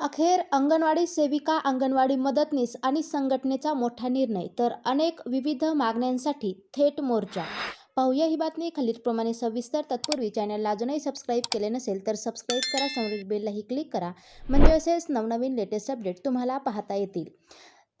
अखेर अंगणवाडी सेविका अंगणवाडी मदतनीस आणि संघटनेचा मोठा निर्णय तर अनेक विविध मागण्यांसाठी थेट मोर्चा. पाहूया ही बातमी. खालीलप्रमाणे सविस्तर तत्पूर्वी चॅनलला अजूनही सबस्क्राईब केले नसेल तर सबस्क्राईब करा समोरील बेललाही क्लिक करा. म्हणजे असेच नवनवीन लेटेस्ट अपडेट तुम्हाला पाहता येतील.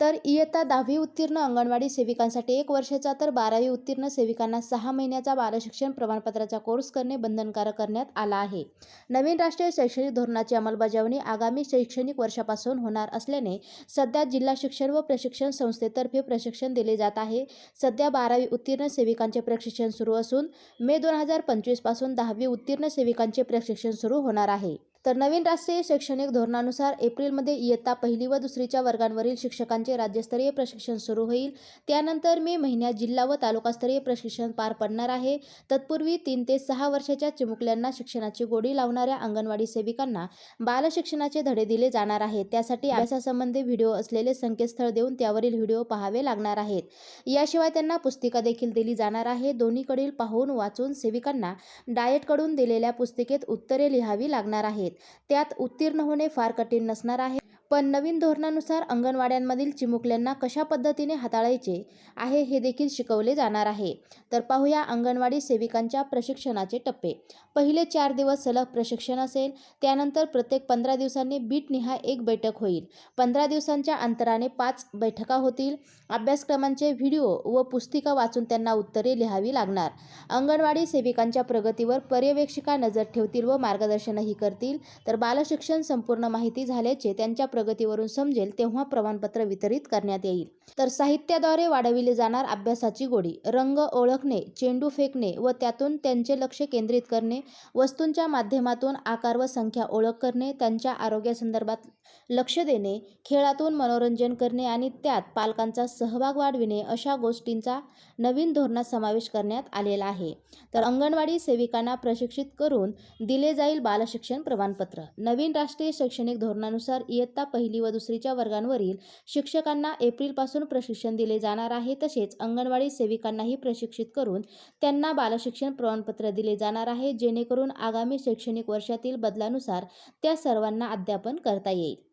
तर इयत्ता दहावी उत्तीर्ण अंगणवाडी सेविकांसाठी एक वर्षाचा तर बारावी उत्तीर्ण सेविकांना सहा महिन्याचा बालशिक्षण प्रमाणपत्राचा कोर्स करणे बंधनकारक करण्यात आला आहे. नवीन राष्ट्रीय शैक्षणिक धोरणाची अंमलबजावणी आगामी शैक्षणिक वर्षापासून होणार असल्याने सध्या जिल्हा शिक्षण व प्रशिक्षण संस्थेतर्फे प्रशिक्षण दिले जात आहे. सध्या बारावी उत्तीर्ण सेविकांचे प्रशिक्षण सुरू असून मे दोन हजार पंचवीसपासून दहावी उत्तीर्ण सेविकांचे प्रशिक्षण सुरू होणार आहे. तर नवीन राष्ट्रीय शैक्षणिक धोरणानुसार एप्रिलमध्ये इयत्ता पहिली व दुसरीच्या वर्गांवरील शिक्षकांचे राज्यस्तरीय प्रशिक्षण सुरू होईल. त्यानंतर मे महिन्यात जिल्हा व तालुकास्तरीय प्रशिक्षण पार पडणार आहे. तत्पूर्वी तीन ते सहा वर्षाच्या चिमुकल्यांना शिक्षणाची गोडी लावणाऱ्या अंगणवाडी सेविकांना बालशिक्षणाचे धडे दिले जाणार आहेत. त्यासाठी अभ्यासासंबंधी व्हिडिओ असलेले संकेतस्थळ देऊन त्यावरील व्हिडिओ पाहावे लागणार आहेत. याशिवाय त्यांना पुस्तिका देखील दिली जाणार आहे. दोन्हीकडील पाहून वाचून सेविकांना डाएटकडून दिलेल्या पुस्तिकेत उत्तरे लिहावी लागणार आहेत. त्यात उत्तीर्ण होणे फार कठीण नसणार आहे. पण नवीन धोरणानुसार अंगणवाड्यांमधील चिमुकल्यांना कशा पद्धतीने हाताळायचे आहे हे देखील शिकवले जाणार आहे. तर पाहूया अंगणवाडी सेविकांच्या प्रशिक्षणाचे टप्पे. पहिले चार दिवस सलग प्रशिक्षण असेल त्यानंतर प्रत्येक पंधरा दिवसांनी बीटनिहाय एक बैठक होईल. पंधरा दिवसांच्या अंतराने पाच बैठका होतील. अभ्यासक्रमांचे व्हिडिओ व पुस्तिका वाचून त्यांना उत्तरे लिहावी लागणार. अंगणवाडी सेविकांच्या प्रगतीवर पर्यवेक्षिका नजर ठेवतील व मार्गदर्शनही करतील. तर बालशिक्षण संपूर्ण माहिती झाल्याचे त्यांच्या प्रगतीवरून समजेल तेव्हा प्रमाणपत्र वितरित करण्यात येईल. तर साहित्याद्वारे वाढविले जाणार अभ्यासाची गोडी रंग ओळखणे चेंडू फेकणे व त्यातून त्यांचे लक्ष केंद्रित करणे वस्तूंच्या माध्यमातून आकार व संख्या ओळख करणे त्यांच्या आरोग्यासंदर्भात लक्ष देणे खेळातून मनोरंजन करणे आणि त्यात पालकांचा सहभाग वाढविणे अशा गोष्टींचा नवीन धोरणात समावेश करण्यात आलेला आहे. तर अंगणवाडी सेविकांना प्रशिक्षित करून दिले जाईल बालशिक्षण प्रमाणपत्र. नवीन राष्ट्रीय शैक्षणिक धोरणानुसार इयत्ता पहिली व दुसरीच्या वर्गांवरील शिक्षकांना एप्रिलपासून प्रशिक्षण दिले जाणार आहे. तसेच अंगणवाडी सेविकांनाही प्रशिक्षित करून त्यांना बालशिक्षण प्रमाणपत्र दिले जाणार आहे. जेणेकरून आगामी शैक्षणिक वर्षातील बदलानुसार त्या सर्वांना अध्यापन करता येईल.